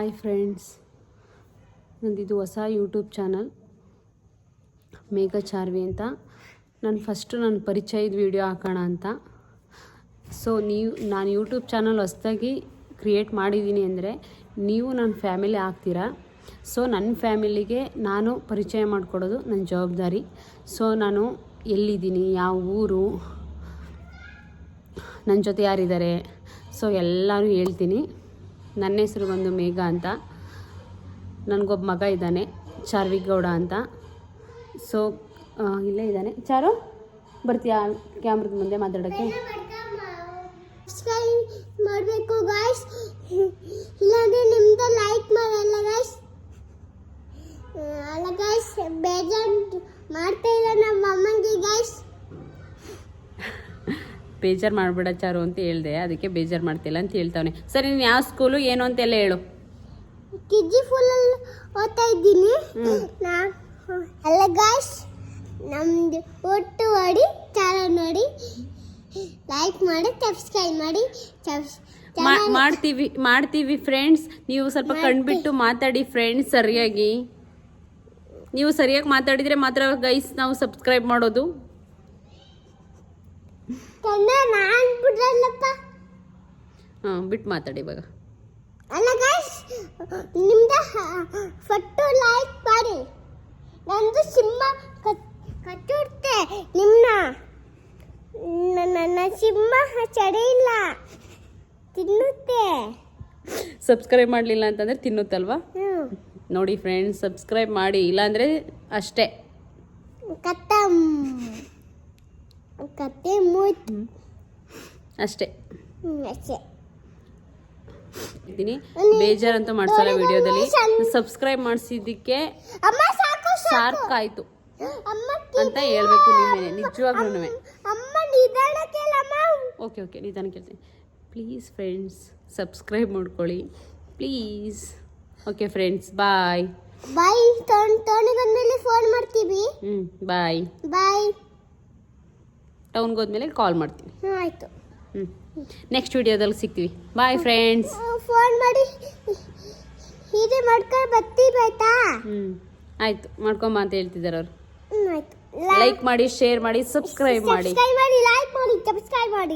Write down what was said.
Hi friends. ನಂದಿದು ಹೊಸ YouTube channel, ಮೇಘ ಚಾರ್ವಿ ಅಂತ. ನಾನು ಫಸ್ಟು ನನ್ನ ಪರಿಚಯದ ವಿಡಿಯೋ ಹಾಕೋಣ ಅಂತ. ಸೊ ನೀವು, ನಾನು ಯೂಟ್ಯೂಬ್ ಚಾನಲ್ ಹೊಸ್ದಾಗಿ ಕ್ರಿಯೇಟ್ ಮಾಡಿದ್ದೀನಿ ಅಂದರೆ ನೀವು ನನ್ನ ಫ್ಯಾಮಿಲಿ ಆಗ್ತೀರಾ? ಸೊ ನನ್ನ ಫ್ಯಾಮಿಲಿಗೆ ನಾನು ಪರಿಚಯ ಮಾಡಿಕೊಡೋದು ನನ್ನ ಜವಾಬ್ದಾರಿ. ಸೊ ನಾನು ಎಲ್ಲಿದ್ದೀನಿ, ಯಾವ ಊರು ನನ್ನ ಜೊತೆ ಯಾರಿದ್ದಾರೆ? ಸೊ ಎಲ್ಲರೂ ಹೇಳ್ತೀನಿ. ನನ್ನ ಹೆಸರು ಬಂದು ಮೇಘ ಅಂತ. ನನಗೊಬ್ಬ ಮಗ ಇದ್ದಾನೆ, ಚಾರ್ವಿಕ್ ಗೌಡ ಅಂತ. ಸೊ ಇಲ್ಲೇ ಇದ್ದಾನೆ. ಚಾರು, ಬರ್ತೀಯಾ ಕ್ಯಾಮ್ರದ ಮುಂದೆ ಮಾತಾಡೋಕ್ಕೆ? ಮಾಡಬೇಕು ಗಾಯ್ಸ್ ಇಲ್ಲಾಂದ್ರೆ ನಿಮ್ದು ಲೈಕ್ ಮಾಡಲ್ಲ ಗಾಯ್ಸ್ ಅಲ್ಲ ಗಾಯ್ಸ್ ಬೇಜಾರು ಮಾಡ್ತಾ ಇಲ್ಲ ನಮ್ಮ ಅಮ್ಮಂಗೆ ಗಾಯ್ಸ್ ಬೇಜಾರು ಮಾಡಬೇಡ ಚಾರು ಅಂತ ಹೇಳ್ದೆ ಅದಕ್ಕೆ ಬೇಜಾರು ಮಾಡ್ತಿಲ್ಲ ಅಂತ ಹೇಳ್ತಾವನೆ. ಸರಿ ನೀನು ಯಾವ ಸ್ಕೂಲು ಏನು ಅಂತೆಲ್ಲ ಹೇಳು. ಕಿಜಿ ಫುಲ್ಲಲ್ಲಿ ಓದ್ತಾ ಇದ್ದೀನಿ. ಅಲ್ಲ ಗಾಯ್ಸ್ ಒಟ್ಟು ಮಾಡಿ ಚಾರ ನೋಡಿ. ಲೈಕ್ ಮಾಡಿ ಸಬ್ಸ್ಕ್ರೈಬ್ ಮಾಡಿ ಮಾಡ್ತೀವಿ ಮಾಡ್ತೀವಿ ಫ್ರೆಂಡ್ಸ್ ನೀವು ಸ್ವಲ್ಪ ಕಣ್ಬಿಟ್ಟು ಮಾತಾಡಿ ಫ್ರೆಂಡ್ಸ್ ಸರಿಯಾಗಿ. ನೀವು ಸರಿಯಾಗಿ ಮಾತಾಡಿದರೆ ಮಾತ್ರ ಗೈಸ್ ನಾವು ಸಬ್ಸ್ಕ್ರೈಬ್ ಮಾಡೋದು. ಹಾಂ ಬಿಟ್ಟು ಮಾತಾಡಿ ಇವಾಗ. ಅಲ್ಲ ಗಾಯ್ಸ್ ನಿಮ್ದ ಫಟ್ಟು ಲೈಕ್ ಮಾಡಿ. ನಂದು ಸಿಂಹ ಕಟ್ಟುತ್ತೆ ನಿಮ್ಮನ್ನ ನನ್ನ ಸಿಂಹ ಚಡಿಯಿಲ್ಲ ತಿನ್ನುತ್ತೆ. ಸಬ್ಸ್ಕ್ರೈಬ್ ಮಾಡಲಿಲ್ಲ ಅಂತಂದರೆ ತಿನ್ನುತ್ತಲ್ವಾ ನೋಡಿ ಫ್ರೆಂಡ್ಸ್ ಸಬ್ಸ್ಕ್ರೈಬ್ ಮಾಡಿ ಇಲ್ಲಾಂದರೆ ಅಷ್ಟೇ. ಕತ್ತಮ್. ಕತ್ತೆ ಮೂತ್ ಅಷ್ಟೇ. ಇದೀನಿ ಬೇಜಾರ್ ಇದ್ದೀನಿ. ಬೇಜಾರಂತೂ ಮಾಡ್ಸಲ್ಲ ವಿಡಿಯೋದಲ್ಲಿ. ಸಬ್ಸ್ಕ್ರೈಬ್ ಮಾಡಿಸಿದ್ದಕ್ಕೆ ಸಾರ್ಕಾಯ್ತು ಅಮ್ಮ ಅಂತ ಹೇಳ್ಬೇಕು ನಿಮ್ಮೇ ನಿಜವಾಗ್ಲೂ ಓಕೆ ಓಕೆ ನಿಧಾನ ಕೇಳ್ತೀನಿ. ಪ್ಲೀಸ್ ಫ್ರೆಂಡ್ಸ್ ಸಬ್ಸ್ಕ್ರೈಬ್ ಮಾಡ್ಕೊಳ್ಳಿ. Please okay friends bye bye ಬಂದ್ಮೇಲೆ ಫೋನ್ ಮಾಡ್ತೀವಿ. ಹ್ಞೂ ಬಾಯ್ ಬಾಯ್ ಟೌನ್ಗೆ ಹೋದ್ಮೇಲೆ ಕಾಲ್ ಮಾಡ್ತೀನಿ ಆಯಿತು. ಹ್ಞೂ ನೆಕ್ಸ್ಟ್ ವಿಡಿಯೋದಲ್ಲಿ ಸಿಗ್ತೀವಿ. ಬಾಯ್ ಫ್ರೆಂಡ್ಸ್ ಫೋನ್ ಮಾಡಿ. ಹೀಗೆ ಮಾಡ್ಕೊಂಡು ಬರ್ತೀವಿ ಆಯ್ತಾ? ಹ್ಞೂ ಆಯಿತು ಮಾಡ್ಕೊಂಬ ಅಂತ ಹೇಳ್ತಿದ್ದಾರೆ ಅವರು. ಆಯಿತು. ಲೈಕ್ ಮಾಡಿ ಶೇರ್ ಮಾಡಿ ಸಬ್ಸ್ಕ್ರೈಬ್ ಮಾಡಿ. ಸಬ್ಸ್ಕ್ರೈಬ್ ಮಾಡಿ ಲೈಕ್ ಮಾಡಿ ಸಬ್ಸ್ಕ್ರೈಬ್ ಮಾಡಿ.